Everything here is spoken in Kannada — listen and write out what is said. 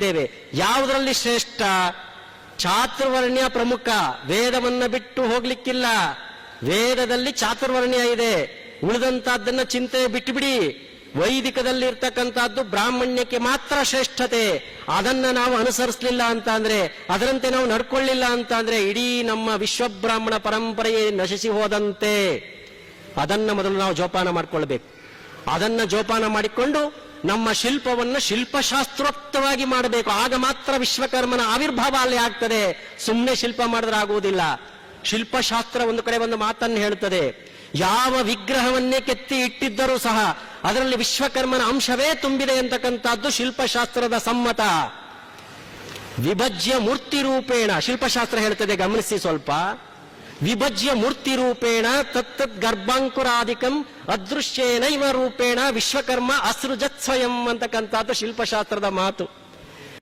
ಇದ್ದೇವೆ ಯಾವುದರಲ್ಲಿ ಶ್ರೇಷ್ಠ? ಚಾತುರ್ವರ್ಣ್ಯ ಪ್ರಮುಖ. ವೇದವನ್ನ ಬಿಟ್ಟು ಹೋಗ್ಲಿಕ್ಕಿಲ್ಲ. ವೇದದಲ್ಲಿ ಚಾತುರ್ವರ್ಣ್ಯ ಇದೆ. ಉಳಿದಂತಹದ್ದನ್ನ ಚಿಂತೆ ಬಿಟ್ಟುಬಿಡಿ ವೈದಿಕದಲ್ಲಿ ಇರ್ತಕ್ಕಂಥದ್ದು ಬ್ರಾಹ್ಮಣ್ಯಕ್ಕೆ ಮಾತ್ರ ಶ್ರೇಷ್ಠತೆ. ಅದನ್ನ ನಾವು ಅನುಸರಿಸಲಿಲ್ಲ ಅಂತ ಅಂದ್ರೆ, ಅದರಂತೆ ನಾವು ನಡ್ಕೊಳ್ಳಿಲ್ಲ ಅಂತ ಅಂದ್ರೆ ಇಡೀ ನಮ್ಮ ವಿಶ್ವಬ್ರಾಹ್ಮಣ ಪರಂಪರೆಯೇ ನಶಿಸಿ ಹೋದಂತೆ. ಅದನ್ನ ಮೊದಲು ನಾವು ಜೋಪಾನ ಮಾಡ್ಕೊಳ್ಬೇಕು. ಅದನ್ನ ಜೋಪಾನ ಮಾಡಿಕೊಂಡು ನಮ್ಮ ಶಿಲ್ಪವನ್ನು ಶಿಲ್ಪಶಾಸ್ತ್ರೋಕ್ತವಾಗಿ ಮಾಡಬೇಕು. ಆಗ ಮಾತ್ರ ವಿಶ್ವಕರ್ಮನ ಆವಿರ್ಭಾವ ಅಲ್ಲಿ ಆಗ್ತದೆ. ಸುಮ್ಮನೆ ಶಿಲ್ಪ ಮಾಡಿದ್ರೆ ಆಗುವುದಿಲ್ಲ. ಶಿಲ್ಪಶಾಸ್ತ್ರ ಒಂದು ಕಡೆ ಒಂದು ಮಾತನ್ನು ಹೇಳ್ತದೆ ಯಾವ ವಿಗ್ರಹವನ್ನೇ ಕೆತ್ತಿ ಇಟ್ಟಿದ್ದರೂ ಸಹ ಅದರಲ್ಲಿ ವಿಶ್ವಕರ್ಮನ ಅಂಶವೇ ತುಂಬಿದೆ ಅಂತಕ್ಕಂಥದ್ದು ಶಿಲ್ಪಶಾಸ್ತ್ರದ ಸಮ್ಮತ. ವಿಭಜ್ಯ ಮೂರ್ತಿ ರೂಪೇಣ. ಶಿಲ್ಪಶಾಸ್ತ್ರ ಹೇಳ್ತದೆ, ಗಮನಿಸಿ ಸ್ವಲ್ಪ. ವಿಭಜ್ಯ ಮೂರ್ತಿ ರೂಪೇಣ ತತ್ತದ್ ಗರ್ಭಾಂಕುರಾಧಿಕಂ ಅದೃಶ್ಯೇನೈವ ರೂಪೇಣ ವಿಶ್ವಕರ್ಮ ಅಸೃಜತ್ ಸ್ವಯಂ ಅಂತಕ್ಕಂಥದ್ದು ಶಿಲ್ಪಶಾಸ್ತ್ರದ ಮಾತು.